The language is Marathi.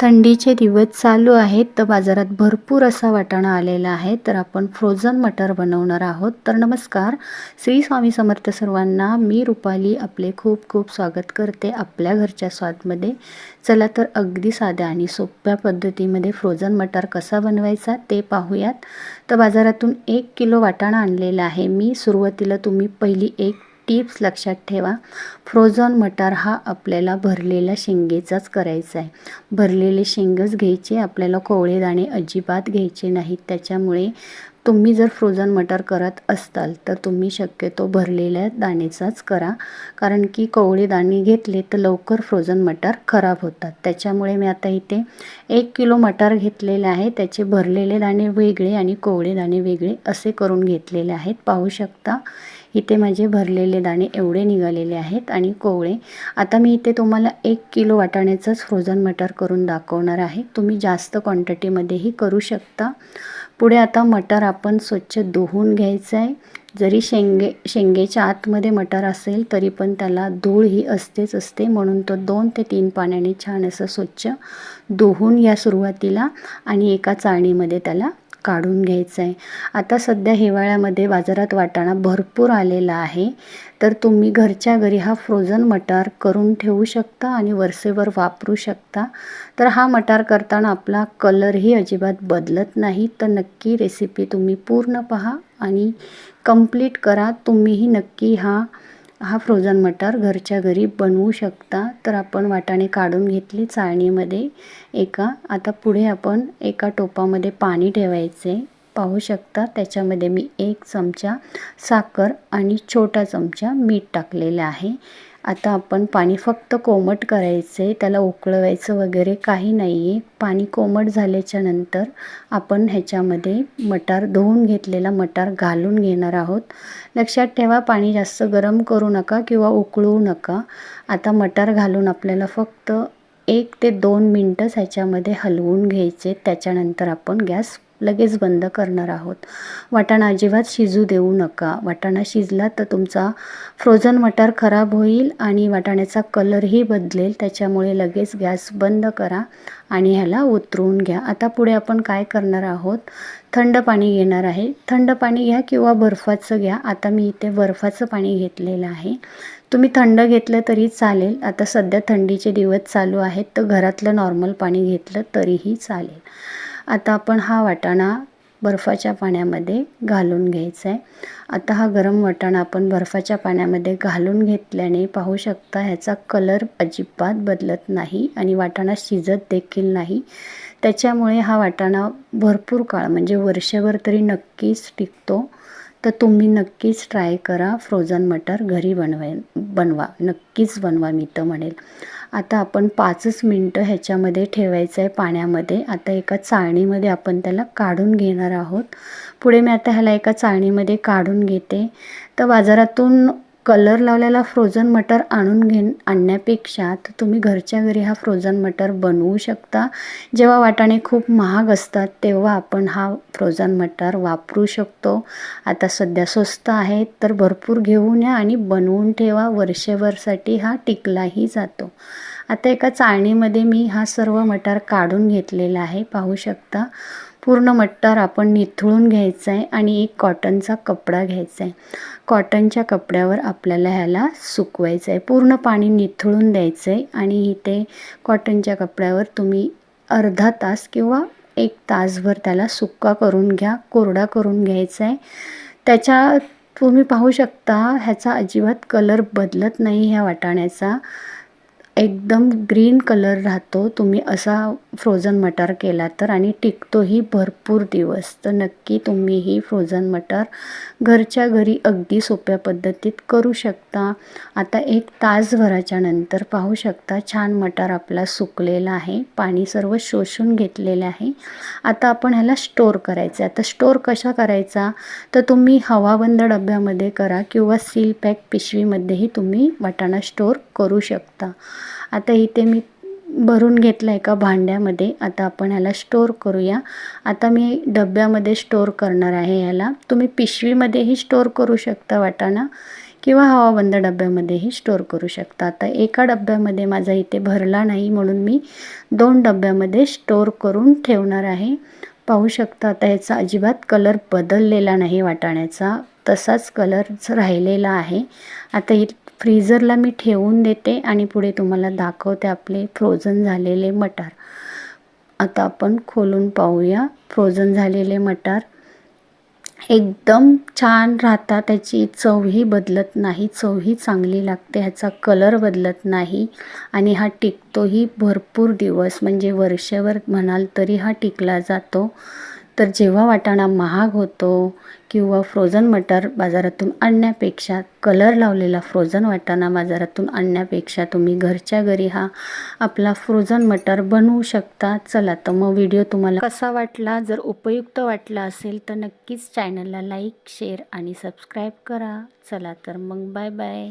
थंडीचे दिवस चालू आहेत तर बाजारात भरपूर असा वाटाणा आलेला आहे. तर आपण फ्रोझन मटर बनवणार आहोत. तर नमस्कार श्री स्वामी समर्थ सर्वांना मी रुपाली आपले खूप खूप स्वागत करते आपल्या घरच्या स्वादमध्ये. चला तर अगदी साध्या आणि सोप्या पद्धतीमध्ये फ्रोझन मटर कसा बनवायचा ते पाहूयात. तर बाजारातून एक किलो वाटाणा आणलेला आहे. मी सुरुवातीला तुम्ही पहिली एक टिप्स लक्षात ठेवा. फ्रोझन मटार हा आपल्याला भरलेला शेंगेचाच करायचा आहे. भरलेले शेंगच घ्यायचे आपल्याला कोवळे दाणे अजिबात घ्यायचे नाहीत. त्याच्यामुळे तुम्ही जर फ्रोझन मटार करत असाल तर तुम्ही शक्यतो भरलेल्या दाणेचाच करा. कारण की कोवळे दाणे घेतले तर लवकर फ्रोझन मटार खराब होतात. त्याच्यामुळे मी आता इथे एक किलो मटार घेतलेले आहे. त्याचे भरलेले दाणे वेगळे आणि कोवळे दाणे वेगळे असे करून घेतलेले आहेत. पाहू शकता. इथे माझे भरलेले दाणे एवढे निघालेले आहेत आणि कोवळे. आता मी इथे तुम्हाला एक किलो वाटाण्याचंच फ्रोझन मटर करून दाखवणार आहे. तुम्ही जास्त क्वांटिटीमध्येही करू शकता. पुढे आता मटर आपण स्वच्छ धुवून घ्यायचं आहे जरी शेंगे शेंगेच्या आतमध्ये मटर असेल तरी पण त्याला धूळ ही असतेच असते. म्हणून तो दोन ते तीन पाण्याने छान असं स्वच्छ धुवून या सुरुवातीला आणि एका चाळणीमध्ये त्याला काढून घ्यायचं आहे आता सध्या हिवाळ्यामध्ये बाजारात वाटाणा भरपूर आलेला आहे. तर तुम्ही घरच्या घरी हा फ्रोझन मटार करून ठेवू शकता आणि वरसेवर वापरू शकता. तर हा मटार करताना आपला कलरही अजिबात बदलत नाही. तर नक्की रेसिपी तुम्ही पूर्ण पहा आणि कंप्लीट करा. तुम्हीही नक्की हा हा फ्रोझन मटार घरच्या घरी बनवू शकता. तर आपण वाटाणे काढून घेतले चाळणीमध्ये. एका आता पुढे आपण एका टोपामध्ये पाणी ठेवायचे. पाहू शकता त्याच्यामध्ये मी एक चमचा साखर आणि छोटा चमचा मीठ टाकलेलं आहे. आता आपण पाणी फक्त कोमट करायचं आहे त्याला उकळवायचं वगैरे काही नाही आहे पाणी कोमट झाल्याच्यानंतर आपण ह्याच्यामध्ये मटार धुवून घेतलेला मटार घालून घेणार आहोत. लक्षात ठेवा पाणी जास्त गरम करू नका किंवा उकळू नका. आता मटार घालून आपल्याला फक्त एक ते दोन मिनटंच ह्याच्यामध्ये हलवून घ्यायचे. त्याच्यानंतर आपण गॅस लगेच बंद करणार आहोत. वाटाणा अजिबात शिजू देऊ नका. वाटाणा शिजला तर तुमचा फ्रोझन मटार खराब होईल आणि वाटाण्याचा कलरही बदलेल. त्याच्यामुळे लगेच गॅस बंद करा आणि ह्याला उतरवून घ्या. आता पुढे आपण काय करणार आहोत? थंड पाणी घेणार आहे. थंड पाणी घ्या किंवा बर्फाचं घ्या. आता मी इथे बर्फाचं पाणी घेतलेलं आहे. तुम्ही थंड घेतलं तरी चालेल. आता सध्या थंडीचे दिवस चालू आहेत. तर घरातलं नॉर्मल पाणी घेतलं तरीही चालेल. आता आपण हा वाटाणा बर्फाच्या पाण्यामध्ये घालून घ्यायचा आहे आता हा गरम वाटाणा आपण बर्फाच्या पाण्यामध्ये घालून घेतल्याने पाहू शकता ह्याचा कलर अजिबात बदलत नाही आणि वाटाणा शिजत देखील नाही. त्याच्यामुळे हा वाटाणा भरपूर काळ म्हणजे वर्षभर तरी नक्कीच टिकतो. तर तुम्ही नक्कीच ट्राय करा. फ्रोझन मटर घरी बनवाय बनवा. नक्कीच बनवा मी तर म्हणेल. आता आपण पाचच मिनटं ह्याच्यामध्ये ठेवायचं आहे पाण्यामध्ये. आता एका चाळणीमध्ये आपण त्याला काढून घेणार आहोत. पुढे मी आता ह्याला एका चाळणीमध्ये काढून घेते. तर बाजारातून कलर लावलेला फ्रोझन मटर आणून घे आणण्यापेक्षा तर तुम्ही घरच्या घरी हा फ्रोझन मटर बनवू शकता. जेव्हा वाटाणे खूप महाग असतात तेव्हा आपण हा फ्रोझन मटर वापरू शकतो. आता सध्या स्वस्त आहे तर भरपूर घेऊन या आणि बनवून ठेवा. वर्षभरसाठी हा टिकलाही जातो. आता एका चाळणीमध्ये मी हा सर्व मटार काढून घेतलेला आहे. पाहू शकता पूर्ण मटार आपण निथळून घ्यायचा आहे आणि एक कॉटनचा कपडा घ्यायचा आहे कॉटनच्या कपड्यावर आपल्याला ह्याला सुकवायचं आहे पूर्ण पाणी निथळून द्यायचं आहे आणि इथे कॉटनच्या कपड्यावर तुम्ही अर्धा तास किंवा एक तासभर त्याला सुक्का करून घ्या कोरडा करून घ्यायचा आहे त्याच्या तुम्ही पाहू शकता ह्याचा अजिबात कलर बदलत नाही ह्या वाटाण्याचा. एकदम ग्रीन कलर राहतो. तुम्ही असा फ्रोझन मटार केला तर आणि टिकतोही भरपूर दिवस. तर नक्की तुम्हीही फ्रोझन मटार घरच्या घरी अगदी सोप्या पद्धतीत करू शकता. आता एक तासभराच्या नंतर पाहू शकता छान मटार आपला सुकलेला आहे. पाणी सर्व शोषून घेतलेलं आहे. आता आपण ह्याला स्टोअर करायचं आहे. आता स्टोर कशा करायचा? तर तुम्ही हवाबंद डब्यामध्ये करा किंवा सील पॅक पिशवीमध्येही तुम्ही वाटाणा स्टोर करू शकता. आता इथे मी भरून घेतलं एका भांड्यामध्ये. आता आपण ह्याला स्टोअर करूया. आता मी डब्यामध्ये स्टोअर करणार आहे ह्याला. तुम्ही पिशवीमध्येही स्टोअर करू शकता वाटाणा किंवा हवाबंद डब्यामध्येही स्टोअर करू शकता. आता एका डब्यामध्ये माझा इथे भरला नाही म्हणून मी दोन डब्यामध्ये स्टोअर करून ठेवणार आहे. पाहू शकता आता ह्याचा अजिबात कलर बदललेला नाही वाटाण्याचा. तसाच कलर राहिलेला आहे. आता फ्रीजरला मी ठेवून देते आणि पुढे तुम्हाला दाखवते आपले फ्रोझन झालेले मटार. आता आपण खोलून पाहूया फ्रोझन झालेले मटार. एकदम छान राहतात त्याची चवही बदलत नाही चवही चांगली लागते ह्याचा कलर बदलत नाही आणि हा टिकतोही भरपूर दिवस म्हणजे वर्षभर म्हणाल तरी हा टिकला जातो. तर जेव्हा वाटाणा महाग होतो किंवा फ्रोझन मटार बाजारातून आणण्यापेक्षा कलर लावलेला फ्रोझन वाटाणा बाजारातून आणण्यापेक्षा तुम्ही घरच्या घरी हा आपला फ्रोझन मटार बनवू शकता. चला तर मग व्हिडिओ तुम्हाला कसा वाटला? जर उपयुक्त वाटला असेल तर नक्कीच चॅनलला लाईक शेअर आणि सबस्क्राईब करा. चला तर मग बाय बाय